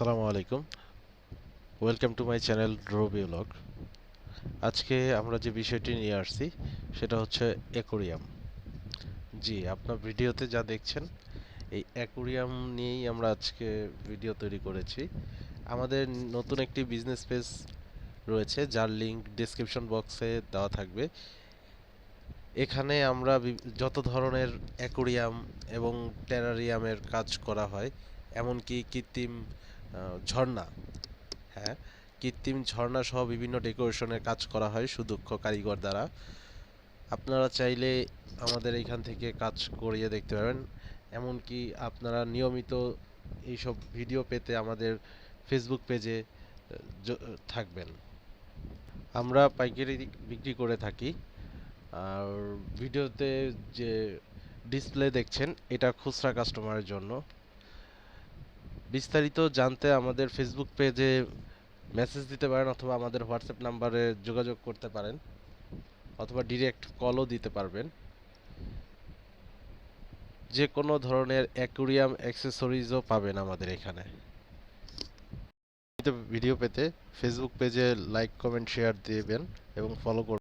আসসালামু আলাইকুম। Welcome to my channel ড্রোবি আজকে আমরা যে বিষয়টি নিয়ে আসছি, সেটা হচ্ছে অ্যাকোরিয়াম জি, আপনার ভিডিওতে যা দেখছেন, এই অ্যাকোরিয়াম নিয়েই আমরা আজকে ভিডিও তৈরি করেছি। আমাদের নতুন একটি বিজনেস পেজ রয়েছে, যার লিঙ্ক ডেসক্রিপশন বক্সে দেওয়া থাকবে। এখানে আমরা যত ধরনের অ্যাকোরিয়াম এবং টেরারিয়ামের কাজ করা হয়, এমনকি কৃত্রিম ঝর্ণা। হ্যাঁ কৃত্রিম ঝর্ণা সহ বিভিন্ন ডেকোরেশনের কাজ করা হয় সুদক্ষ কারিগর দ্বারা। আপনারা চাইলে আমাদের এইখান থেকে কাজ করিয়ে দেখতে পারেন এমনকি আপনারা নিয়মিত এইসব ভিডিও পেতে আমাদের ফেসবুক পেজে থাকবেন। আমরা পাইকারি বিক্রি করে থাকি। আর ভিডিওতে যে ডিসপ্লে দেখছেন, এটা খুচরা কাস্টমারের জন্য। বিস্তারিত জানতে আমাদের ফেসবুক পেজে মেসেজ দিতে পারেন অথবা আমাদের হোয়াটসঅ্যাপ নাম্বারে যোগাযোগ করতে পারেন, অথবা ডিরেক্ট কলও দিতে পারবেন। যে কোনো ধরনের অ্যাকুরিয়াম অ্যাক্সেসরিজও পাবেন আমাদের এখানে। ভিডিও পেতে ফেসবুক পেজে লাইক কমেন্ট শেয়ার দিবেন এবং ফলো করবেন।